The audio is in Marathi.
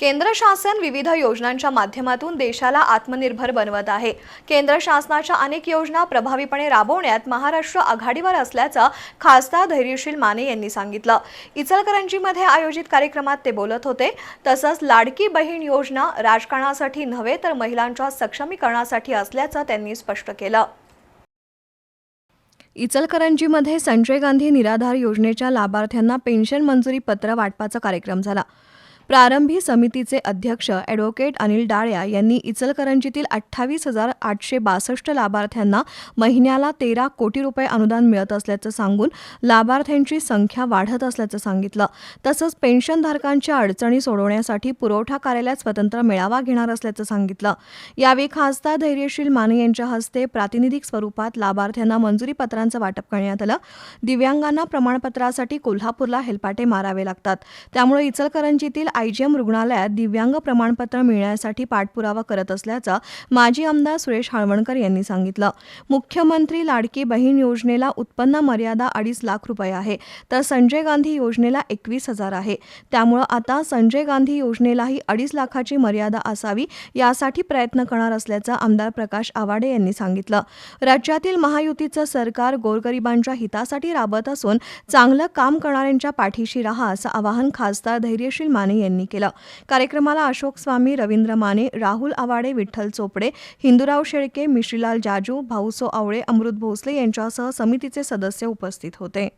केंद्र शासन विविध योजनांच्या माध्यमातून देशाला आत्मनिर्भर बनवत आहे. केंद्र शासनाच्या अनेक योजना प्रभावीपणे राबवण्यात महाराष्ट्र आघाडीवर असल्याचं खासदार धैर्यशील माने यांनी सांगितलं. इचलकरंजीमध्ये आयोजित कार्यक्रमात ते बोलत होते तसंच लाडकी बहीण योजना राजकारणासाठी नव्हे तर महिलांच्या सक्षमीकरणासाठी असल्याचं त्यांनी स्पष्ट केलं. इचलकरंजीमध्ये संजय गांधी निराधार योजनेच्या लाभार्थ्यांना पेन्शन मंजुरी पत्र वाटपाचा कार्यक्रम झाला. प्रारंभी समितीचे अध्यक्ष ॲडव्होकेट अनिल डाळ्या यांनी इचलकरंजीतील अठ्ठावीस हजार आठशे बासष्ट लाभार्थ्यांना महिन्याला तेरा कोटी रुपये अनुदान मिळत असल्याचं सांगून लाभार्थ्यांची संख्या वाढत असल्याचं सांगितलं. तसंच पेन्शनधारकांच्या अडचणी सोडवण्यासाठी पुरवठा कार्यालयात स्वतंत्र मेळावा घेणार असल्याचं सांगितलं. यावेळी खासदार धैर्यशील माने यांच्या हस्ते प्रातिनिधिक स्वरूपात लाभार्थ्यांना मंजुरी पत्रांचं वाटप करण्यात आलं. दिव्यांगांना प्रमाणपत्रासाठी कोल्हापूरला हेलपाटे मारावे लागतात. त्यामुळे इचलकरंजीतील आयजीएम रुग्णालयात दिव्यांग प्रमाणपत्र मिळण्यासाठी पाठपुरावा करत असल्याचं माजी आमदार सुरेश हाळवणकर यांनी सांगितलं. मुख्यमंत्री लाडकी बहीण योजनेला उत्पन्न मर्यादा अडीच लाख रुपये आहे तर संजय गांधी योजनेला एकवीस हजार आहे. त्यामुळं आता संजय गांधी योजनेलाही अडीच लाखाची मर्यादा असावी यासाठी प्रयत्न करणार असल्याचं आमदार प्रकाश आवाडे यांनी सांगितलं. राज्यातील महायुतीचं सरकार गोरगरिबांच्या हितासाठी राबत असून चांगलं काम करणाऱ्यांच्या पाठीशी राहा असं आवाहन खासदार धैर्यशील माने यांनी केलं. कार्यक्रमाला अशोक स्वामी रवींद्र माने राहुल आवाडे विठ्ठल चोपडे हिंदूराव शेळके मिश्रीलाल जाजू भाऊसो आवळे अमृत भोसले यांच्यासह समितीचे सदस्य उपस्थित होते.